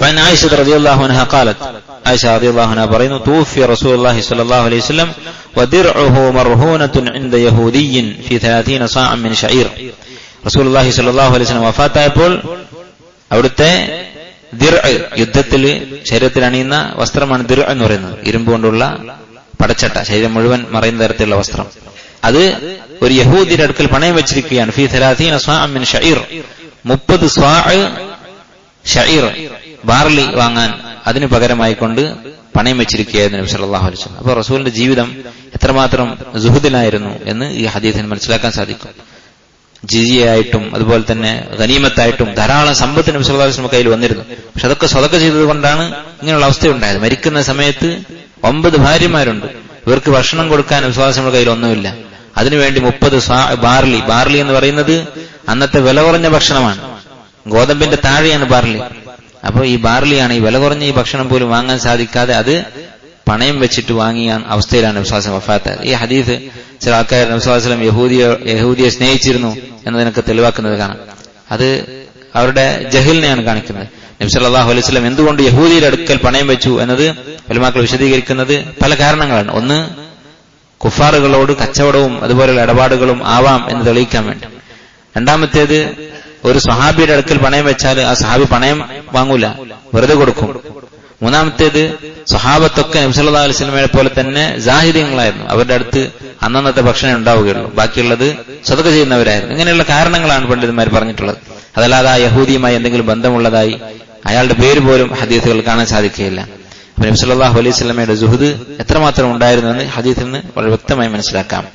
وعن عائشة رضي الله عنها قالت عائشة رضي الله عنها برين توفي رسول الله صلى الله عليه وسلم ودرعه مرهونة عند يهودي في ثلاثين صاعا من شعير റസൂൽ അള്ളാഹി സല്ലാഹു അലൈഹി സ്വലം വഫാത്തായപ്പോൾ അവിടുത്തെ ദിർ യുദ്ധത്തിൽ ശരീരത്തിൽ അണിയുന്ന വസ്ത്രമാണ് ദിർ എന്ന് പറയുന്നത് ഇരുമ്പ് കൊണ്ടുള്ള പടച്ചട്ട ശരീരം മുഴുവൻ മറയുന്ന തരത്തിലുള്ള വസ്ത്രം അത് ഒരു യഹൂദിയുടെ അടുക്കൽ പണയം വെച്ചിരിക്കുകയാണ് ഫി ഥലാഥീന സ്വാഅമിൻ ഷഈർ മുപ്പത് സ്വാ ഷഈർ ബാർലി വാങ്ങാൻ അതിനു പകരമായി കൊണ്ട് പണയം വെച്ചിരിക്കുകയായിരുന്നു നബി സല്ലല്ലാഹു അലൈഹി വസല്ലം. അപ്പോൾ റസൂലിന്റെ ജീവിതം എത്രമാത്രം സുഹൃദിലായിരുന്നു എന്ന് ഈ ഹദീസിന് മനസ്സിലാക്കാൻ സാധിക്കും. ജിജിയായിട്ടും അതുപോലെ തന്നെ ഗനീമത്തായിട്ടും ധാരാളം സമ്പത്ത് നബി സല്ലല്ലാഹു അലൈഹി വസല്ലം കയ്യിൽ വന്നിരുന്നു. പക്ഷെ അതൊക്കെ സ്വതക്ക ചെയ്തതുകൊണ്ടാണ് ഇങ്ങനെയുള്ള അവസ്ഥയുണ്ടായത്. മരിക്കുന്ന സമയത്ത് ഒമ്പത് ഭാര്യമാരുണ്ട്. ഇവർക്ക് ഭക്ഷണം കൊടുക്കാൻ വിശ്വാസങ്ങളുടെ കയ്യിൽ ഒന്നുമില്ല. അതിനുവേണ്ടി മുപ്പത് ബാർലി ബാർലി എന്ന് പറയുന്നത് അന്നത്തെ വില കുറഞ്ഞ ഭക്ഷണമാണ്. ഗോതമ്പിന്റെ താഴെയാണ് ബാർലി. അപ്പോൾ ഈ ബാർലിയാണ് ഈ വില കുറഞ്ഞ ഈ ഭക്ഷണം പോലും വാങ്ങാൻ സാധിക്കാതെ അത് പണയം വെച്ചിട്ട് വാങ്ങിയ അവസ്ഥയിലാണ് വിശ്വാസം വഫാത്തായത് ഈ ഹദീസ് ചില ആൾക്കാർ നബ്സ്വാസ്ലം യഹൂദിയോ യഹൂദിയെ സ്നേഹിച്ചിരുന്നു എന്നതിനൊക്കെ തെളിവാക്കുന്നത് കാണാം. അത് അവരുടെ ജഹിലിനെയാണ് കാണിക്കുന്നത്. നബ്സല്ലാഹു അലൈഹി സ്വലം എന്തുകൊണ്ട് യഹൂദിയുടെ അടുക്കൽ പണയം വെച്ചു എന്നത് വലുമാക്കൾ വിശദീകരിക്കുന്നത് പല കാരണങ്ങളാണ്. ഒന്ന് കുഫാറുകളോട് കച്ചവടവും അതുപോലെയുള്ള ഇടപാടുകളും ആവാം എന്ന് തെളിയിക്കാൻ വേണ്ടി. രണ്ടാമത്തേത് ഒരു സഹാബിയുടെ അടുക്കൽ പണയം വെച്ചാൽ ആ സഹാബി പണയം വാങ്ങൂല. വെറുതെ കൊടുക്കും. മൂന്നാമത്തേത് സ്വഹാബത്തൊക്കെ നബ്സല്ലാ അലൈഹി സ്വലമയെ പോലെ തന്നെ ജാഹിദ്യങ്ങളായിരുന്നു അവരുടെ അടുത്ത് അന്നന്നത്തെ ഭക്ഷണം ഉണ്ടാവുകയുള്ളൂ. ബാക്കിയുള്ളത് സ്വതക ചെയ്യുന്നവരായിരുന്നു. ഇങ്ങനെയുള്ള കാരണങ്ങളാണ് പണ്ഡിതന്മാർ പറഞ്ഞിട്ടുള്ളത്. അതല്ലാതെ ആ യഹൂദിയുമായി എന്തെങ്കിലും ബന്ധമുള്ളതായി അയാളുടെ പേര് പോലും ഹദീസുകൾ കാണാൻ സാധിക്കുകയില്ല. അപ്പൊ നബ്സല്ലാഹു അലൈഹി സ്വലമയുടെ ജുഹുദ് എത്രമാത്രം ഉണ്ടായിരുന്നു എന്ന് ഹദീസിൽ നിന്ന് വളരെ വ്യക്തമായി മനസ്സിലാക്കാം.